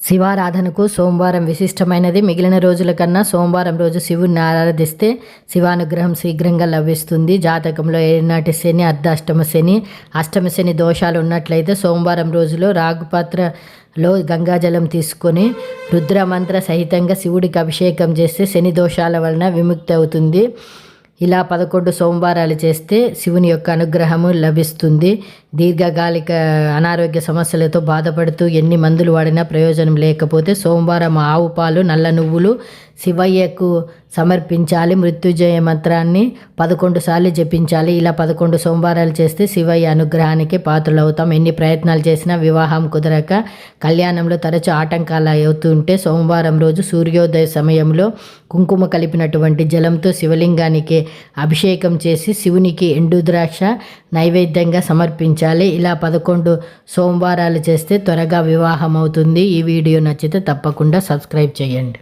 శివారాధనకు సోమవారం విశిష్టమైనది. మిగిలిన రోజుల కన్నా సోమవారం రోజు శివుని ఆరాధిస్తే శివానుగ్రహం శీఘ్రంగా లభిస్తుంది. జాతకంలో ఏనాటి శని అర్ధాష్టమ శని అష్టమ శని దోషాలు ఉన్నట్లయితే సోమవారం రోజులో రాగుపాత్రలో గంగాజలం తీసుకొని రుద్రమంత్ర సహితంగా శివుడికి అభిషేకం చేస్తే శని దోషాల వలన విముక్తి అవుతుంది. ఇలా పదకొండు సోమవారాలు చేస్తే శివుని యొక్క అనుగ్రహము లభిస్తుంది. దీర్ఘకాలిక అనారోగ్య సమస్యలతో బాధపడుతూ ఎన్ని మందులు వాడినా ప్రయోజనం లేకపోతే సోమవారం ఆవు పాలు నల్ల నువ్వులు శివయ్యకు సమర్పించాలి మృత్యుజయ మంత్రాన్ని. పదకొండు సార్లు జపించాలి. ఇలా పదకొండు సోమవారాలు చేస్తే శివయ్య అనుగ్రహానికి పాత్రలవుతాం. ఎన్ని ప్రయత్నాలు చేసినా వివాహం కుదరక కళ్యాణంలో తరచు ఆటంకాలు అవుతుంటే సోమవారం రోజు సూర్యోదయ సమయంలో కుంకుమ కలిపినటువంటి జలంతో శివలింగానికి అభిషేకం చేసి శివునికి ఎండుద్రాక్ష నైవేద్యంగా సమర్పించాలి. ఇలా పదకొండు సోమవారాలు చేస్తే త్వరగా వివాహం అవుతుంది. ఈ వీడియో నచ్చితే తప్పకుండా సబ్స్క్రైబ్ చేయండి.